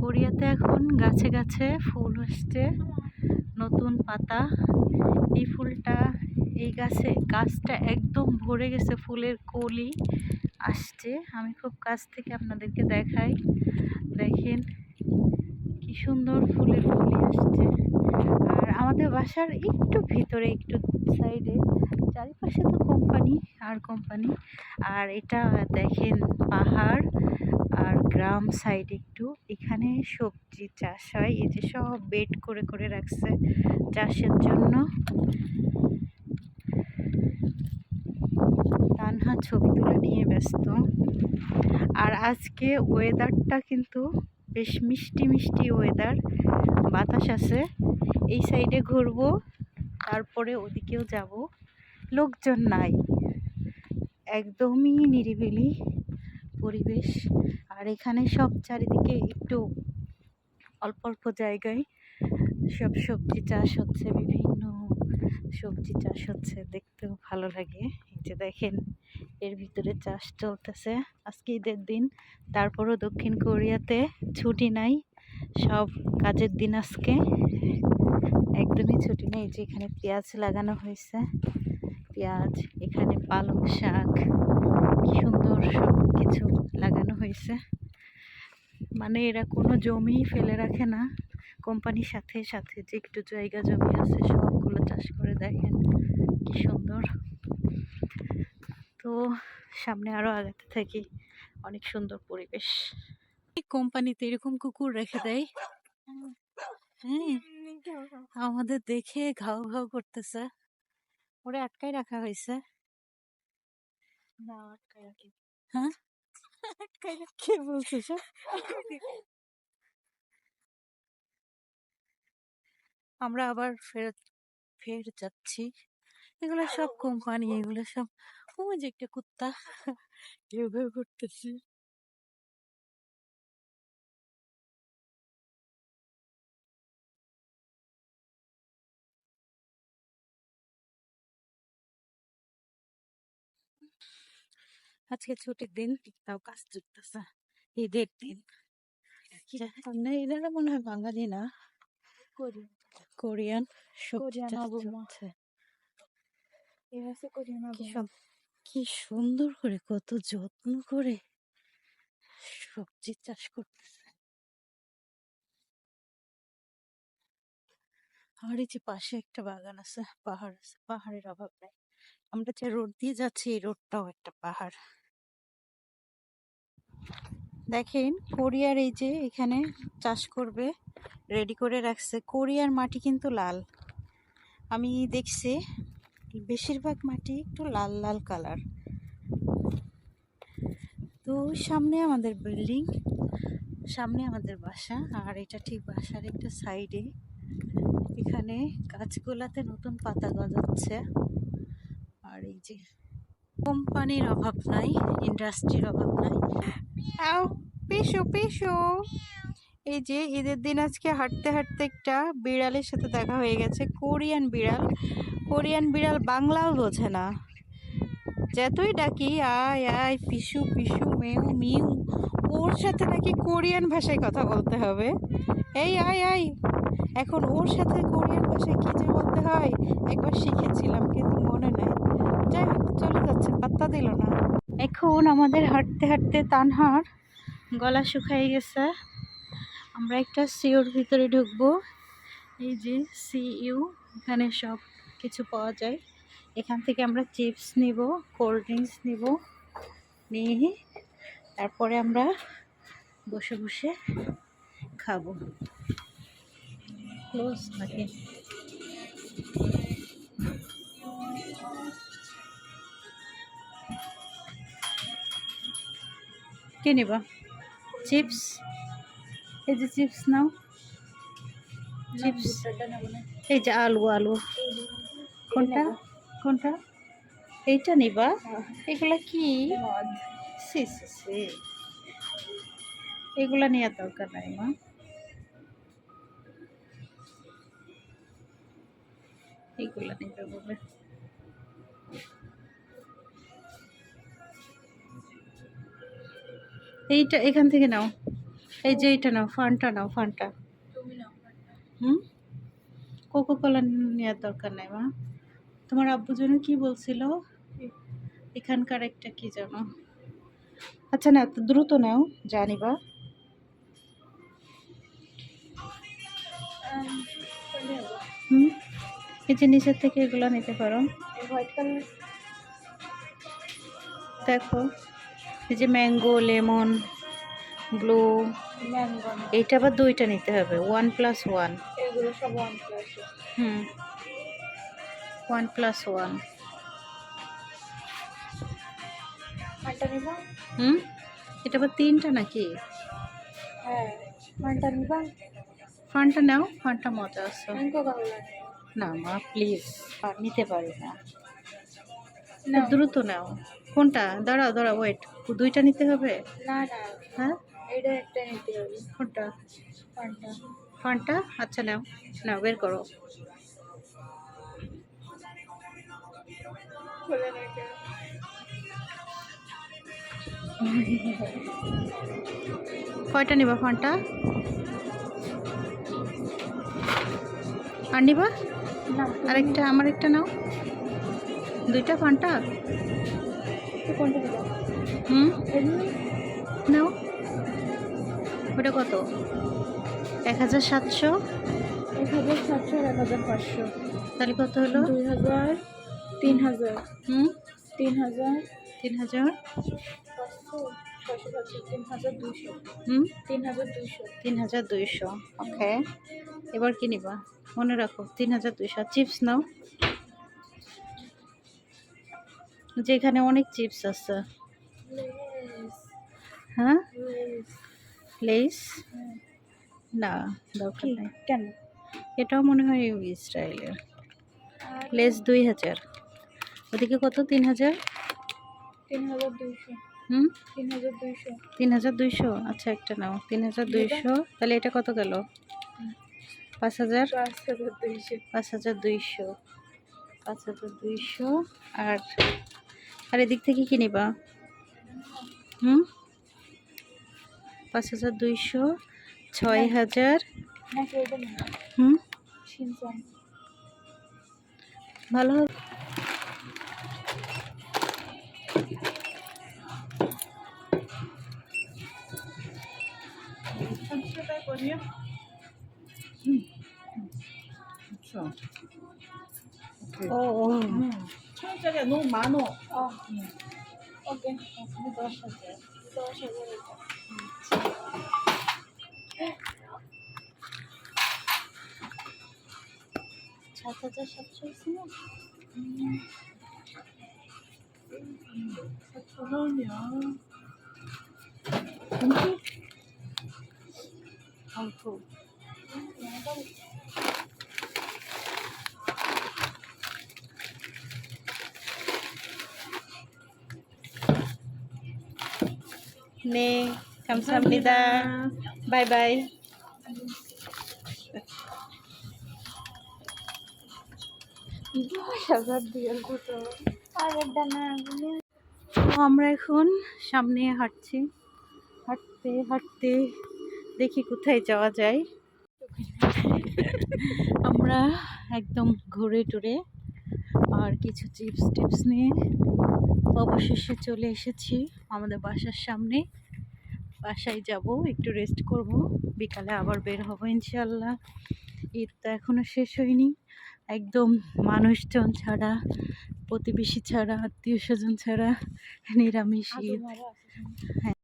কোরিয়াতে এখন গাছে গাছে ফুল আসছে। নতুন পাতা। এই ফুলটা, এই গাছে, গাছটা একদম ভরে গেছে, ফুলের কলি আসছে। আমি খুব কাছ থেকে আপনাদেরকে দেখাই। দেখেন কি সুন্দর ফুলের কলি আসছে। আর আমাদের বাসার একটু ভিতরে একটু সাইডে চারিপাশে তো কোম্পানি আর কোম্পানি আর এটা দেখেন পাহাড় আর গ্রাম সাইড একটু। এখানে সবজি চাষ হয়। এই যে সব বেড করে করে রাখছে চাষের জন্য। তানহা ছবি তুলে নিয়ে ব্যস্ত। আর আজকে ওয়েদারটা কিন্তু বেশ মিষ্টি মিষ্টি ওয়েদার বাতাস আছে। এই সাইডে ঘুরবো। তারপরে ওদিকেও যাব। লোকজন নাই। একদমই নিরিবিলি পরিবেশ। আর এখানে সব চারিদিকে একটু অল্প অল্প জায়গায় সব সবজি চাষ হচ্ছে, বিভিন্ন সবজি চাষ হচ্ছে। দেখতেও ভালো লাগে। এই যে দেখেন, এর ভিতরে চাষ চলতেছে। আজকে ঈদের দিন, তারপরও দক্ষিণ কোরিয়াতে ছুটি নাই। সব কাজের দিন আজকে। একদমই ছুটি নেই যে এখানে পেঁয়াজ লাগানো হয়েছে। পেঁয়াজ, এখানে পালং শাক, কি সুন্দর সব কিছু লাগানো হয়েছে। মানে এরা কোনো জমি ফেলে রাখে না। কোম্পানির সাথে সাথে যে একটু জায়গা জমি আছে সবগুলো চাষ করে দেখেন, কি সুন্দর। তো সামনে আরও আগাতে থাকি, অনেক সুন্দর পরিবেশ। কোম্পানিতে এরকম কুকুর রেখে দেয়। হ্যাঁ আমাদের দেখে ঘাউ ঘাউ করতেছে। ওরে আটকাই রাখা হয়েছে। না আটকায় রাখি হ্যাঁ? আটকায় রাখি কে বলছে সব? আমরা আবার ফেরত ফের যাচ্ছি। এগুলো সব কোম্পানি এগুলো সব ওই যে একটা কুত্তা। ঘেউ ঘেউ করতেছে। আজকে ছুটির দিন তাও কাজ চলতেছে। ঈদের দিন। না এনারা মনে হয় বাঙালি না? কোরিয়ান। কি সুন্দর করে কত যত্ন করে সবজি চাষ করতেছে। আর এই যে পাশে একটা বাগান আছে পাহাড় আছে পাহাড়ের অভাব নাই। আমরা যে রোড দিয়ে যাচ্ছি এই রোডটাও একটা পাহাড়। দেখেন, কোরিয়ার এই যে এখানে চাষ করবে রেডি করে রাখছে। কোরিয়ার মাটি কিন্তু লাল। আমি দেখছি বেশিরভাগ মাটি একটু লাল লাল কালার তো সামনে আমাদের বিল্ডিং সামনে আমাদের বাসা, আর এটা ঠিক বাসার একটা সাইডে এখানে গাছগুলাতে নতুন পাতা গজাচ্ছে। আর এই যে কোম্পানির অভাব নাই ইন্ডাস্ট্রির অভাব নাই। পেশো পেশো এই যে, ঈদের দিন আজকে হাঁটতে হাঁটতে একটা বিড়ালের সাথে দেখা হয়ে গেছে, কোরিয়ান বিড়াল। কোরিয়ান বিড়াল বাংলাও বোঝে না। যতই ডাকি, আয় আয়, পিসু পিসু, মেউ, মিউ, ওর সাথে নাকি কোরিয়ান ভাষায় কথা বলতে হবে। এই, আয় আয়। এখন ওর সাথে কোরিয়ান ভাষায় কি যে বলতে হয়, একবার শিখেছিলাম, কিন্তু মনে নাই। যাই হোক চলে যাচ্ছে, পাত্তা দিল না। এখন আমাদের হাঁটতে হাঁটতে তানহার গলা শুকাই গেছে। আমরা একটা সিওর ভিতরে ঢুকবো। এই যে সি ইউ এখানে সব কিছু পাওয়া যায়। এখান থেকে আমরা চিপস নিব, কোল্ড ড্রিঙ্কস নিব, নিয়ে তারপরে আমরা বসে বসে খাব। ক্লোজ থাকে। কে নিবা? চিপস? এই যে চিপস নাও। চিপস। এই যে আলু আলু। কোনটা? কোনটা? এইটা নিবা। এগুলা কি। সি এগুলা নেওয়ার দরকার নাই, মা। এগুলা নিবে বলে এইটা এখান থেকে নাও। এই যে এইটা নাও ফানটা নাও ফানটা। হুম? কোকো কোলা নেওয়ার দরকার নাই মা। তোমার আব্বু যেন কি বলছিল? এখানকার একটা কি যেন। আচ্ছা না এত দ্রুত নাও জানিবা হুম? এই যে নিচের থেকে এগুলো নিতে পারো। White colour. দেখো। এই যে ম্যাঙ্গো লেমন ব্লু এইটা আবার দুইটা নিতে হবে one plus one one plus হুম। ওয়ান প্লাস ওয়ান হুম? এটা আবার তিনটা নাকি? হ্যাঁ ফান্টা নাও ফানটা মজা আছে। না মা প্লিজ নিতে পারি না। দ্রুত নাও। কোনটা? দাঁড়াও দাঁড়াও ওয়েট দুইটা নিতে হবে? না না হ্যাঁ? এটা একটা নিতে হবে। কোনটা? ফান্টা। ফানটা? আচ্ছা নাও নাও বের করো। কয়টা নিবা ফানটা? আর নিবা? আরেকটা আমার একটা নাও। দুইটা ফানটা হুম? নাও। ওটা কত? এক হাজার সাতশো? এক হাজার সাতশো এক হাজার পাঁচশো। তাহলে কত হলো? দুই হাজার তিন হাজার। হুম? তিন হাজার তিন হাজার? পাঁচশো তিন হাজার দুইশো। তিন হাজার দুইশো। তিন হাজার দুইশো ওকে। এবার কি নিবা? মনে রাখো তিন হাজার দুইশো। চিপস নাও। যেখানে অনেক চিপস আছে। হ্যাঁ? লেস। না দরকার নেই। কেন? এটাও মনে হয় আর লেস দুই হাজার। ওদিকে কত? তিন হাজার? তিন হাজার দুইশো। হুম? তিন হাজার দুইশো। আচ্ছা একটা নাও। তিন হাজার দুইশো? তাহলে এটা কত গেল? পাঁচ হাজার? পাঁচ হাজার দুইশো। পাঁচ হাজার দুইশো। আর আর এদিক থেকে কি নিবা? হুম? পাঁচ হাজার দুইশো ছয় হাজার। হুম? ভালো হবে। ও ও। 천 원짜리야 너무 많어. 어. 오케이. 잘 찾으셨죠, 스모? 음. 사촌하면 봉투? 봉투. দশ হাজার দিয়ে কত আগের ডানা আমরা এখন সামনে হাঁটছি। হাঁটতে হাঁটতে দেখি কোথায় যাওয়া যায়। আমরা একদম ঘুরে টুরে আর কিছু চিপস টিপস নিয়ে অবশেষে চলে এসেছি আমাদের বাসার সামনে। বাসায় যাব একটু রেস্ট করব। বিকালে আবার বের হব ইনশাল্লাহ ঈদ তো এখনও শেষ হয়নি। একদম মানুষজন ছাড়া প্রতিবেশী ছাড়া আত্মীয় স্বজন ছাড়া নিরামিষ ঈদ। আছে